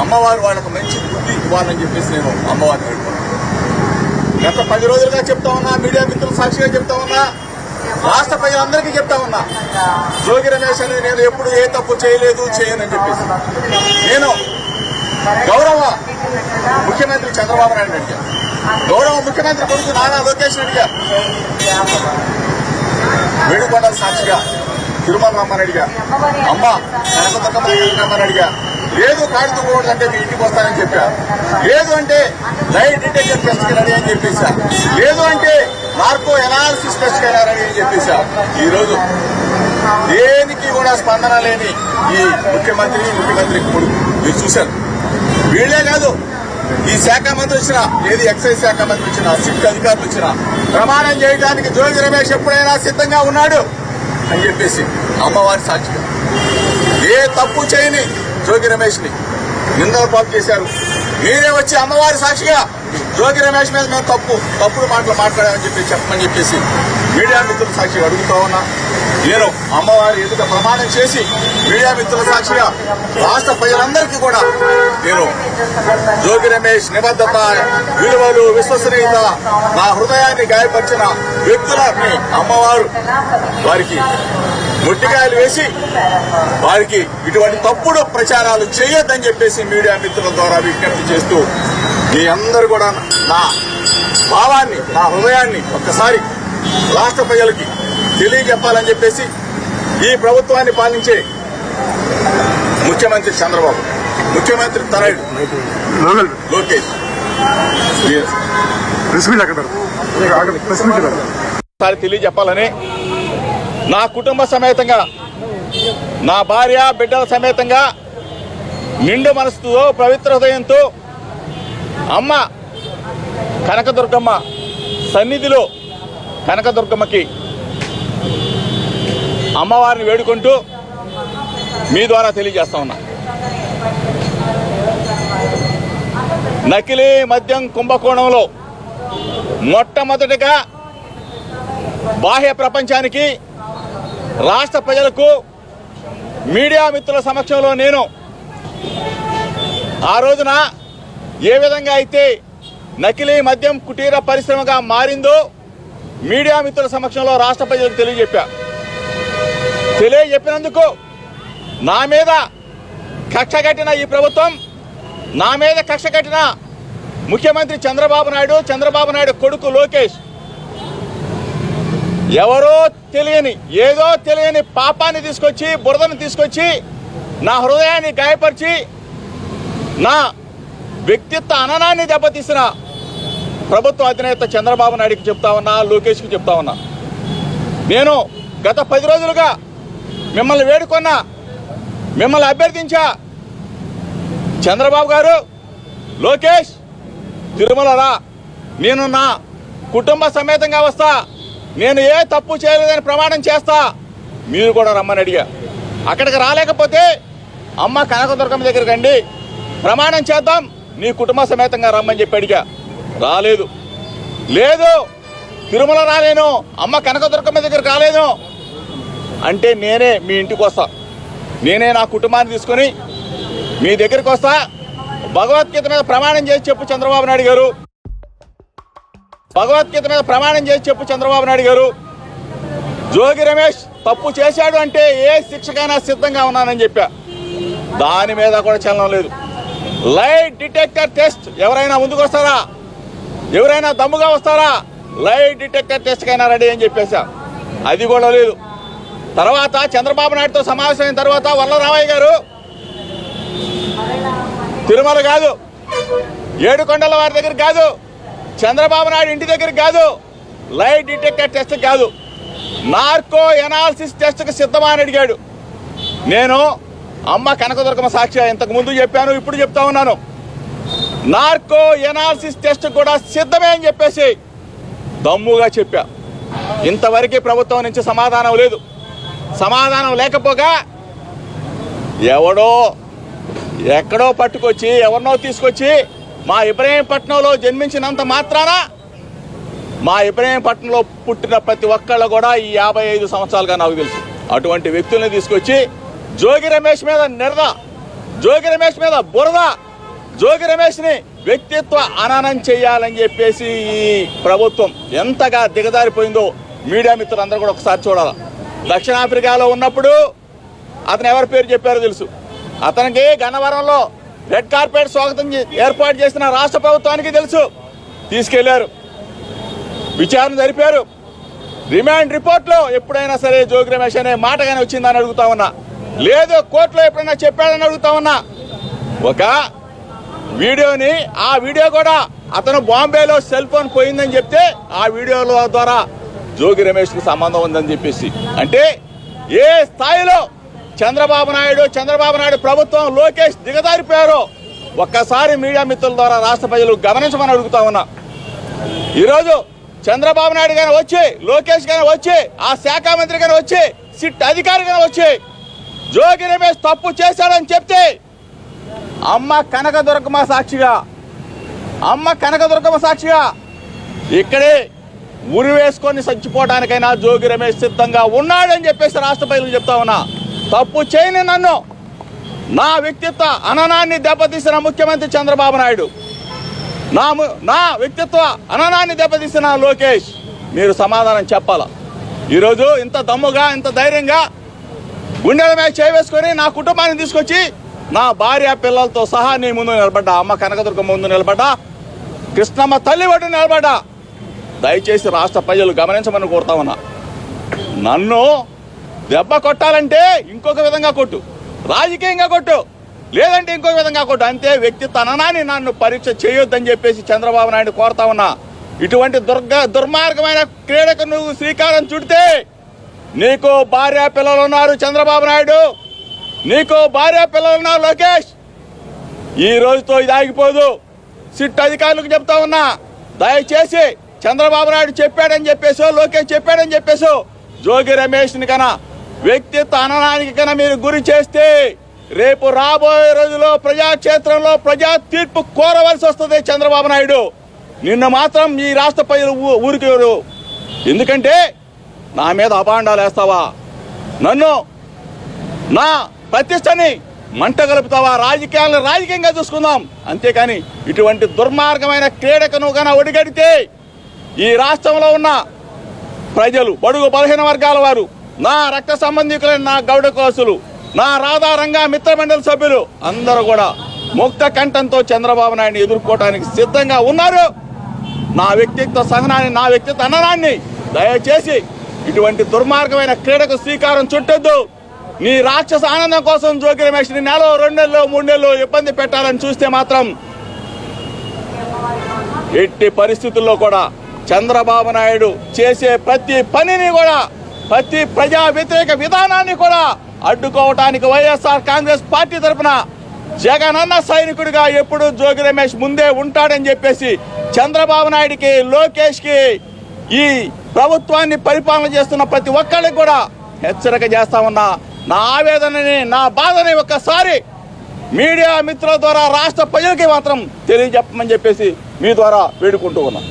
అమ్మవారు వాళ్ళకు మంచి బుద్ధి ఇవ్వాలని చెప్పేసి నేను అమ్మవారిని వేడుకున్నాను గత పది రోజులుగా చెప్తా ఉన్నా మీడియా మిత్రులు సాక్షిగా చెప్తా ఉన్నా రాష్ట్ర ప్రజలందరికీ చెప్తా ఉన్నా జోగి రమేష్ అనేది నేను ఎప్పుడు ఏ తప్పు చేయలేదు చేయనని చెప్పేసి. నేను గౌరవ ముఖ్యమంత్రి చంద్రబాబు నాయుడు అడిగా గౌరవ ముఖ్యమంత్రి కొడుకు నారా లోకేష్ అడిగా వేడుకొండ సాక్షిగా తిరుమల రమ్మని అడిగా అమ్మ కనకదుర్గమ్మ దగ్గరికి రమ్మని అడిగా లేదు కాడుతూ అంటే మీ ఇంటికి వస్తానని చెప్పారు లేదు అంటే లైట్ డిటెక్టర్ టెస్ట్ అని చెప్పేసా లేదు అంటే నార్కో ఎనాలిసిస్ టెస్ట్కి రెడీ చెప్పేసా ఈ రోజు దేనికి కూడా స్పందన లేని ఈ ముఖ్యమంత్రి ముఖ్యమంత్రి కొడుకు. మీరు చూశారు. వీళ్ళే కాదు ఈ శాఖ మంత్రి వచ్చిన ఏది ఎక్సైజ్ శాఖ మంత్రి వచ్చిన సిట్ అధికారులు వచ్చిన ప్రమాణం చేయడానికి జోగి రమేష్ ఎప్పుడైనా సిద్ధంగా ఉన్నాడు అని చెప్పేసి అమ్మవారి సాక్షిగా. ఏ తప్పు చేయని జోగి రమేష్ని నిందల చేశారు. మీరే వచ్చి అమ్మవారి సాక్షిగా జోగి రమేష్ మీద మేము తప్పు తప్పుడు మాటలు మాట్లాడామని చెప్పి చెప్పమని చెప్పేసి మీడియా మిత్రుల సాక్షిగా అడుగుతా ఉన్నా. నేను అమ్మవారి ఎదుట ప్రమాణం చేసి మీడియా మిత్రుల సాక్షిగా రాష్ట్ర ప్రజలందరికీ కూడా నేను జోగి రమేష్ నిబద్ధత విలువలు విశ్వసనీయత నా హృదయాన్ని గాయపరిచిన వ్యక్తులని అమ్మవారు వారికి ముట్టికాయలు వేసి వారికి ఇటువంటి తప్పుడు ప్రచారాలు చేయొద్దని చెప్పేసి మీడియా మిత్రుల ద్వారా విజ్ఞప్తి చేస్తూ మీ అందరూ కూడా నా భావాన్ని నా హృదయాన్ని ఒక్కసారి రాష్ట్ర ప్రజలకి తెలియజెప్పాలని చెప్పేసి ఈ ప్రభుత్వాన్ని పాలించే ముఖ్యమంత్రి చంద్రబాబు ముఖ్యమంత్రి తనయుడు లోకల్ లోకేష్. ఒకసారి తెలియజెప్పాలని నా కుటుంబ సమేతంగా నా భార్య బిడ్డల సమేతంగా నిండు మనసుతో పవిత్ర హృదయంతో అమ్మ కనకదుర్గమ్మ సన్నిధిలో కనకదుర్గమ్మకి అమ్మవారిని వేడుకుంటూ మీ ద్వారా తెలియజేస్తా ఉన్నా. నకిలీ మద్యం కుంభకోణంలో మొట్టమొదటిగా బాహ్య ప్రపంచానికి రాష్ట్ర ప్రజలకు మీడియా మిత్రుల సమక్షంలో నేను ఆ రోజున ఏ విధంగా అయితే నకిలీ మద్యం కుటీర పరిశ్రమగా మారిందో మీడియా మిత్రుల సమక్షంలో రాష్ట్ర ప్రజలకు తెలియజెప్పా. తెలియజెప్పినందుకు నా మీద కక్ష కట్టిన ఈ ప్రభుత్వం నా మీద కక్ష కట్టిన ముఖ్యమంత్రి చంద్రబాబు నాయుడు చంద్రబాబు నాయుడు కొడుకు లోకేష్ ఎవరో తెలియని ఏదో తెలియని పాపాన్ని తీసుకొచ్చి బురదను తీసుకొచ్చి నా హృదయాన్ని గాయపరిచి నా వ్యక్తిత్వ అననాన్ని దెబ్బతీసిన ప్రభుత్వ అధినేత చంద్రబాబు నాయుడుకి చెప్తా ఉన్నా లోకేష్కి చెప్తా ఉన్నా. నేను గత పది రోజులుగా మిమ్మల్ని వేడుకొన్నా మిమ్మల్ని అభ్యర్థించా. చంద్రబాబు గారు లోకేష్ తిరుమలరా నేను నా కుటుంబ సమేతంగా వస్తా. నేను ఏ తప్పు చేయలేదని ప్రమాణం చేస్తా. మీరు కూడా రమ్మని అడిగా. అక్కడికి రాలేకపోతే అమ్మ కనకదుర్గమ్మ దగ్గరికి రండి. ప్రమాణం చేద్దాం. నీ కుటుంబ సమేతంగా రమ్మని చెప్పి అడిగా. రాలేదు. లేదు. తిరుమల రాలేను. అమ్మ కనకదుర్గమ్మ దగ్గర రాలేను అంటే నేనే మీ ఇంటికి వస్తా. నేనే నా కుటుంబాన్ని తీసుకొని మీ దగ్గరికి వస్తా. భగవద్గీత మీద ప్రమాణం చేసి చెప్పు చంద్రబాబు నాయుడు గారు. భగవద్గీత మీద ప్రమాణం చేసి చెప్పు చంద్రబాబు నాయుడు గారు. జోగి రమేష్ తప్పు చేశాడు అంటే ఏ శిక్షకైనా సిద్ధంగా ఉన్నానని చెప్పా. దాని మీద కూడా చలనం లేదు. లైట్ డిటెక్టర్ టెస్ట్ ఎవరైనా ముందుకు వస్తారా? ఎవరైనా దమ్ముగా వస్తారా? లైట్ డిటెక్టర్ టెస్ట్కైనా రెడీ అని చెప్పేశా. అది కూడా లేదు. తర్వాత చంద్రబాబు నాయుడుతో సమావేశమైన తర్వాత వల్లరామయ్య గారు తిరుమల కాదు ఏడుకొండల వారి దగ్గర కాదు చంద్రబాబు నాయుడు ఇంటి దగ్గర కాదు లైట్ డిటెక్టర్ టెస్ట్ కాదు. నార్కో ఎనాలిసిస్ టెస్ట్కి సిద్ధమా అని అడిగాడు. నేను అమ్మ కనకదుర్గమ్మ సాక్షి ఇంతకు ముందు చెప్పాను ఇప్పుడు చెప్తా ఉన్నాను. నార్కో ఎనాలిసిస్ టెస్ట్ కూడా సిద్ధమే అని చెప్పేసి దమ్ముగా చెప్పా. ఇంతవరకు ప్రభుత్వం నుంచి సమాధానం లేదు. సమాధానం లేకపోగా ఎవడో ఎక్కడో పట్టుకొచ్చి ఎవరినో తీసుకొచ్చి మా ఇబ్రహీంపట్నంలో జన్మించినంత మాత్రాన మా ఇబ్రహీంపట్నంలో పుట్టిన ప్రతి ఒక్కళ్ళు కూడా ఈ యాభై ఐదు సంవత్సరాలుగా నాకు తెలుసు. అటువంటి వ్యక్తుల్ని తీసుకొచ్చి జోగి రమేష్ మీద నిరద జోగి రమేష్ మీద బురద జోగి రమేష్ని వ్యక్తిత్వ అననం చేయాలని చెప్పేసి ఈ ప్రభుత్వం ఎంతగా దిగజారిపోయిందో మీడియా మిత్రులందరూ కూడా ఒకసారి చూడాలి. దక్షిణాఫ్రికాలో ఉన్నప్పుడు అతను ఎవరి పేరు చెప్పారో తెలుసు. అతనికి గన్నవరంలో రెడ్ కార్పెట్ స్వాగతం ఏర్పాటు చేసిన రాష్ట్ర ప్రభుత్వానికి తెలుసు. తీసుకెళ్ళారు. విచారణ జరిపారు. రిమాండ్ రిపోర్ట్లో ఎప్పుడైనా సరే జోగి రమేష్ అనే మాట కానీ వచ్చిందని అడుగుతా ఉన్నా. లేదు కోర్టులో ఎప్పుడైనా చెప్పాడని అడుగుతా ఉన్నా. ఒక వీడియోని ఆ వీడియో కూడా అతను బాంబేలో సెల్ ఫోన్ పోయిందని చెప్తే ఆ వీడియోల ద్వారా జోగి రమేష్కి సంబంధం ఉందని చెప్పేసి. అంటే ఏ స్థాయిలో చంద్రబాబు నాయుడు చంద్రబాబు నాయుడు ప్రభుత్వం లోకేష్ దిగదారిపోయారో ఒక్కసారి మీడియా మిత్రుల ద్వారా రాష్ట్ర ప్రజలు గమనించమని అడుగుతా ఉన్నా. ఈరోజు చంద్రబాబు నాయుడు గారు వచ్చి లోకేష్ గారు వచ్చి ఆ శాఖ మంత్రి గారు వచ్చి సిట్ అధికారి గారు వచ్చి జోగి రమేష్ తప్పు చేశాడని చెప్తే అమ్మ కనకదుర్గమ్మ సాక్షిగా అమ్మ కనకదుర్గమ్మ సాక్షిగా ఇక్కడే ఉరి వేసుకొని చచ్చిపోవడానికైనా జోగి రమేష్ సిద్ధంగా ఉన్నాడని చెప్పేసి రాష్ట్ర ప్రజలకు చెప్తా ఉన్నా. తప్పు చేయని నన్ను నా వ్యక్తిత్వ అననాన్ని దెబ్బతీసిన ముఖ్యమంత్రి చంద్రబాబు నాయుడు నా ము- నా వ్యక్తిత్వ అననాన్ని దెబ్బతీసిన లోకేష్ మీరు సమాధానం చెప్పాల? ఈరోజు ఇంత దమ్ముగా ఇంత ధైర్యంగా గుండెల మీద చేయవేసుకొని నా కుటుంబాన్ని తీసుకొచ్చి నా భార్య పిల్లలతో సహా నీ ముందు నిలబడ్డా అమ్మ కనకదుర్గ ముందు నిలబడ్డా కృష్ణమ్మ తల్లి ఒడ్డు నిలబడ్డా. దయచేసి రాష్ట్ర ప్రజలు గమనించమని కోరుతా ఉన్నా. నన్ను దెబ్బ కొట్టాలంటే ఇంకొక విధంగా కొట్టు. రాజకీయంగా కొట్టు. లేదంటే ఇంకొక విధంగా కొట్టు. అంతే వ్యక్తి తననాన్ని నన్ను పరీక్ష చేయొద్దని చెప్పేసి చంద్రబాబు నాయుడు కోరుతా ఉన్నా. ఇటువంటి దుర్గ దుర్మార్గమైన క్రీడకు నువ్వు శ్రీకారం చుడితే నీకు భార్య పిల్లలు ఉన్నారు చంద్రబాబు నాయుడు. నీకు భార్య పిల్లలు ఉన్నారు లోకేష్. ఈ రోజుతో ఇది ఆగిపోదు. సిట్ అధికారులకు చెప్తా ఉన్నా దయచేసి చంద్రబాబు నాయుడు చెప్పాడని చెప్పేసో లోకేష్ చెప్పాడని చెప్పేసో జోగి రమేష్ని కన్నా వ్యక్తిత్వ అననానికి కన్నా మీరు గురి చేస్తే రేపు రాబోయే రోజుల్లో ప్రజాక్షేత్రంలో ప్రజా తీర్పు కోరవలసి వస్తుంది చంద్రబాబు నాయుడు. నిన్న మాత్రం ఈ రాష్ట్ర ప్రజలు ఊరికి ఎందుకంటే నా మీద అపాండాలు వేస్తావా? నన్ను నా ప్రతిష్టని మంట కలుపుతావా రాజకీయాలను రాజకీయంగా చూసుకుందాం. అంతేకాని ఇటువంటి దుర్మార్గమైన క్రీడకను నువ్వు ఒడిగడితే ఈ రాష్ట్రంలో ఉన్న ప్రజలు బడుగు బలహీన వర్గాల వారు నా రక్త సంబంధికులైన నా గౌడ కోసులు నా రాధారంగా మిత్రమండలి సభ్యులు అందరూ కూడా ముక్త కంఠంతో చంద్రబాబు నాయుడిని ఎదుర్కోవడానికి సిద్ధంగా ఉన్నారు. నా వ్యక్తిత్వ సహనాన్ని నా వ్యక్తిత్వ అన్ననాన్ని దయచేసి ఇటువంటి దుర్మార్గమైన క్రీడకు శ్రీకారం చుట్టొద్దు. నీ రాక్షస ఆనందం కోసం జోగి రమేష్ని నెల రెండు నెలలో మూడు నెలలు ఇబ్బంది పెట్టాలని చూస్తే మాత్రం ఎట్టి పరిస్థితుల్లో కూడా చంద్రబాబు నాయుడు చేసే ప్రతి పనిని కూడా ప్రతి ప్రజా వ్యతిరేక విధానాన్ని కూడా అడ్డుకోవటానికి వైఎస్ఆర్ కాంగ్రెస్ పార్టీ తరఫున జగనన్న సైనికుడిగా ఎప్పుడు జోగి రమేష్ ముందే ఉంటాడని చెప్పేసి చంద్రబాబు నాయుడికి లోకేష్కి ఈ ప్రభుత్వాన్ని పరిపాలన చేస్తున్న ప్రతి ఒక్కరికి కూడా హెచ్చరిక చేస్తా ఉన్నా. నా ఆవేదనని నా బాధని ఒక్కసారి మీడియా మిత్రుల ద్వారా రాష్ట్ర ప్రజలకి మాత్రం తెలియజెప్పమని చెప్పేసి మీ ద్వారా వేడుకుంటూ ఉన్నా.